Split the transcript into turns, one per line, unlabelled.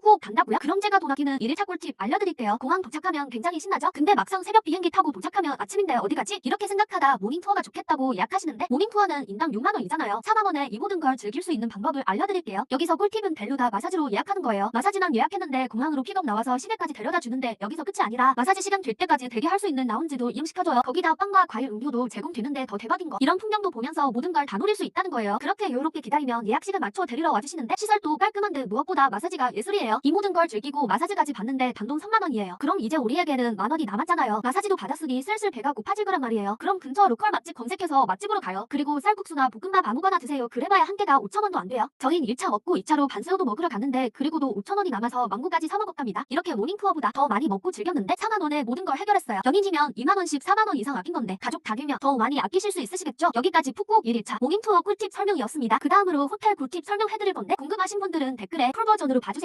푹푹 간다고요? 그럼 제가 돈 아끼는 1일차 꿀팁 알려드릴게요. 공항 도착하면 굉장히 신나죠? 근데 막상 새벽 비행기 타고 도착하면 아침인데 어디 가지? 이렇게 생각하다 모닝 투어가 좋겠다고 예약하시는데 모닝 투어는 인당 6만 원이잖아요. 4만 원에 이 모든 걸 즐길 수 있는 방법을 알려드릴게요. 여기서 꿀팁은 델루다 마사지로 예약하는 거예요. 마사지난 예약했는데 공항으로 픽업 나와서 시내까지 데려다 주는데 여기서 끝이 아니라 마사지 시간 될 때까지 대기할 수 있는 라운지도 이용시켜줘요. 거기다 빵과 과일 음료도 제공되는데 더 대박인 거. 이런 풍경도 보면서 모든 걸다 노릴 수 있다는 거예요. 그렇게 여유롭게 기다리면 예약 시간 맞춰 데리러 와주시는데 시설도 깔끔한데 무엇보다 마사지가 예술이에요. 이 모든 걸 즐기고 마사지까지 받는데 단돈 3만 원이에요. 그럼 이제 우리에게는 만 원이 남았잖아요. 마사지도 받았으니 슬슬 배가 고파질 거란 말이에요. 그럼 근처 로컬 맛집 검색해서 맛집으로 가요. 그리고 쌀국수나 볶음밥 아무거나 드세요. 그래봐야 한 개가 5천 원도 안 돼요. 저흰 1차 먹고 2차로 반새우도 먹으러 갔는데 그리고도 5천 원이 남아서 망고까지 사 먹었답니다. 이렇게 모닝 투어보다 더 많이 먹고 즐겼는데 4만 원에 모든 걸 해결했어요. 연인이면 2만 원씩 4만 원 이상 아낀 건데 가족 다들면 더 많이 아끼실 수 있으시겠죠? 여기까지 푹푹 1일차 모닝 투어 꿀팁 설명이었습니다. 그 다음으로 호텔 꿀팁 설명해드릴 건데 궁금하신 분들은 댓글에 풀 버전으로 봐주세요.